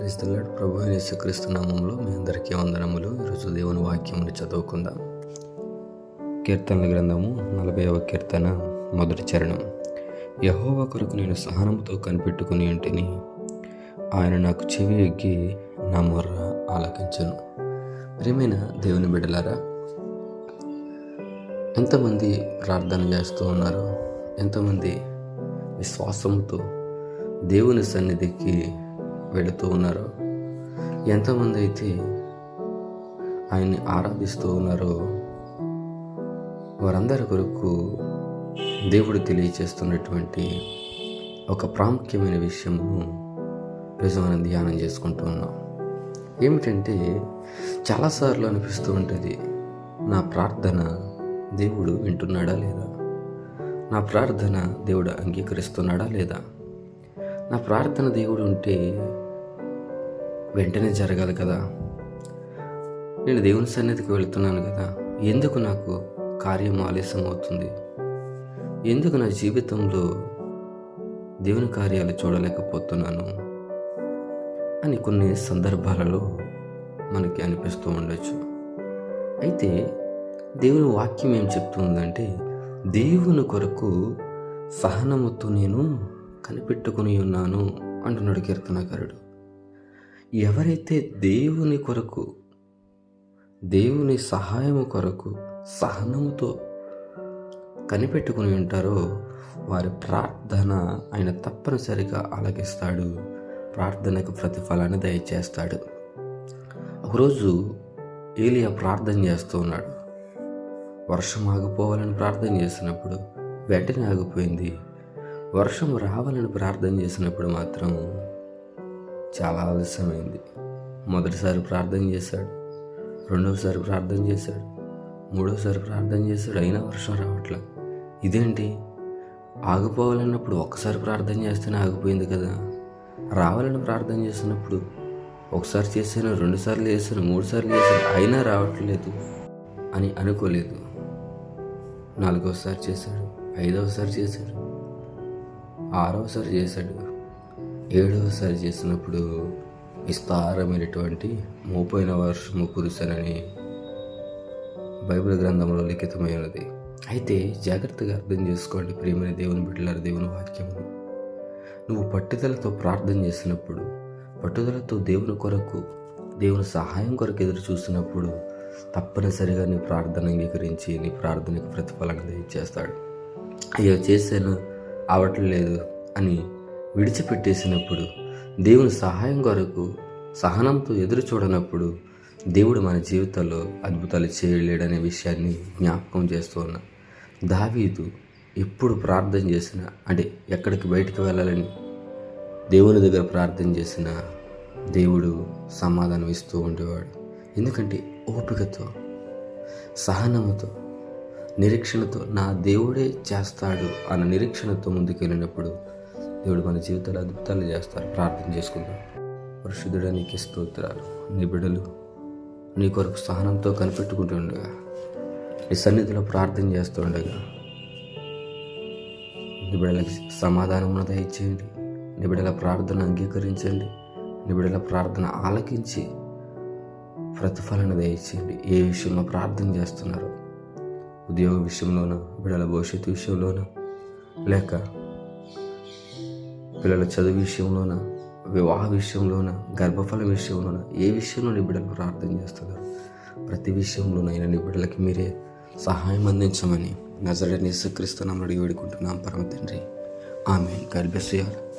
క్రీస్తులాడు ప్రభు యేసుక్రీస్తు నామంలో మీ అందరికీ వందనములు. ఈరోజు దేవుని వాక్యమును చదువుకుందాం. కీర్తనల గ్రంథము నలభైవ కీర్తన మొదటి చరణం. యహోవ కొరకు నేను సహనంతో కనిపెట్టుకుని ఇంటిని ఆయన నాకు చెవి ఎగ్గి నా మొర్ర ఆలకించను. ప్రియమైన దేవుని బిడలారా ఎంతమంది ప్రార్థన చేస్తూ ఉన్నారు? ఎంతమంది విశ్వాసంతో దేవుని సన్నిధికి వెళుతూ ఉన్నారో? ఎంతమంది అయితే ఆయన్ని ఆరాధిస్తూ ఉన్నారో వారందరి కొరకు దేవుడు తెలియచేస్తున్నటువంటి ఒక ప్రాముఖ్యమైన విషయమును ఈరోజు మనం ధ్యానం చేసుకుంటూ ఉన్నాం. ఏమిటంటే చాలాసార్లు అనిపిస్తూ ఉంటుంది నా ప్రార్థన దేవుడు వింటున్నాడా లేదా? నా ప్రార్థన దేవుడు అంగీకరిస్తున్నాడా లేదా? నా ప్రార్థన దేవుడు ఉంటే వెంటనే జరగాలి కదా. నేను దేవుని సన్నిధికి వెళుతున్నాను కదా. ఎందుకు నాకు కార్యం ఆలస్యం అవుతుంది? ఎందుకు నా జీవితంలో దేవుని కార్యాలు చూడలేకపోతున్నాను? అని కొన్ని సందర్భాలలో మనకి అనిపిస్తూ ఉండొచ్చు. అయితే దేవుని వాక్యం ఏం చెప్తుందంటే దేవుని కొరకు సహనముతో నేను కనిపెట్టుకుని ఉన్నాను అంటున్నాడు కీర్తనకారుడు. ఎవరైతే దేవుని కొరకు దేవుని సహాయము కొరకు సహనముతో కనిపెట్టుకుని ఉంటారో వారి ప్రార్థన ఆయన తప్పనిసరిగా ఆలకిస్తాడు. ప్రార్థనకు ప్రతిఫలాన్ని దయచేస్తాడు. ఒకరోజు ఏలియా ప్రార్థన చేస్తూ ఉన్నాడు. వర్షం ఆగిపోవాలని ప్రార్థన చేసినప్పుడు వెంటనే ఆగిపోయింది. వర్షం రావాలని ప్రార్థన చేసినప్పుడు మాత్రం చాలా ఆలస్యమైంది. మొదటిసారి ప్రార్థన చేశాడు రెండవసారి ప్రార్థన చేశాడు మూడోసారి ప్రార్థన చేశాడు అయినా వర్షం రావట్లే. ఇదేంటి? ఆగిపోవాలన్నప్పుడు ఒక్కసారి ప్రార్థన చేస్తేనే ఆగిపోయింది కదా. రావాలని ప్రార్థన చేసినప్పుడు ఒకసారి చేశాను రెండుసార్లు చేశాను మూడుసార్లు చేశాను అయినా రావట్లేదు అని అనుకోలేదు. నాలుగోసారి చేశాడు ఐదవసారి చేశాడు ఆరవసారి చేశాడు. ఏడవసారి చేసినప్పుడు విస్తారమైనటువంటి మోపోయిన వర్షము కురిసనని బైబిల్ గ్రంథంలో లిఖితమైనది అయితే జాగ్రత్తగా అర్థం చేసుకోండి ప్రియమైన దేవుని బిడ్డలారు దేవుని వాక్యము నువ్వు పట్టుదలతో ప్రార్థన చేసినప్పుడు పట్టుదలతో దేవుని కొరకు దేవుని సహాయం కొరకు ఎదురు చూసినప్పుడు తప్పనిసరిగా నీ ప్రార్థన అంగీకరించి నీ ప్రార్థనకు ప్రతిఫలంగా ఇచ్చేస్తాడు అయ్యో చేశాను అవట్లేదు అని విడిచిపెట్టేసినప్పుడు దేవుని సహాయం కొరకు సహనంతో ఎదురు చూడనప్పుడు దేవుడు మన జీవితంలో అద్భుతాలు చేయలేడనే విషయాన్ని జ్ఞాపకం చేస్తూ ఉన్నా. దావీదు ఎప్పుడు ప్రార్థన చేసినా అంటే ఎక్కడికి బయటకు వెళ్ళాలని దేవుని దగ్గర ప్రార్థన చేసిన దేవుడు సమాధానం ఇస్తూ ఉండేవాడు. ఎందుకంటే ఓపికతో సహనముతో నిరీక్షణతో నా దేవుడే చేస్తాడు అన్న నిరీక్షణతో ముందుకెళ్ళినప్పుడు దేవుడు మన జీవితాలు అద్భుతాలు చేస్తారు. ప్రార్థన చేసుకుందాం. పరిశుద్ధుడా నీకు స్తోత్రాలు. నీ బిడ్డలు నీ కొరకు సహనంతో కనిపెట్టుకుంటూ ఉండగా నీ సన్నిధిలో ప్రార్థన చేస్తూ ఉండగా నీ బిడ్డలకి సమాధానం దయచేయండి నీ బిడ్డల ప్రార్థన అంగీకరించండి. నీ బిడ్డల ప్రార్థన ఆలకించి ప్రతిఫలన దయచేయండి. ఏ విషయంలో ప్రార్థన చేస్తున్నారు? ఉద్యోగ విషయంలోనూ? బిడ్డల భవిష్యత్తు విషయంలోన? లేక పిల్లల చదువు విషయంలోన వివాహ విషయంలోన గర్భఫల విషయంలోన ఏ విషయంలో నీ బిడ్డలు ప్రార్థన చేస్తున్నారు ప్రతి విషయంలోనైనా నీ బిడ్డలకి మీరే సహాయం అందించమని నజరని యేసుక్రీస్తు నమ్మడి వేడుకుంటున్నాం. పరమ తండ్రి. ఆమె గర్భశ్యాలు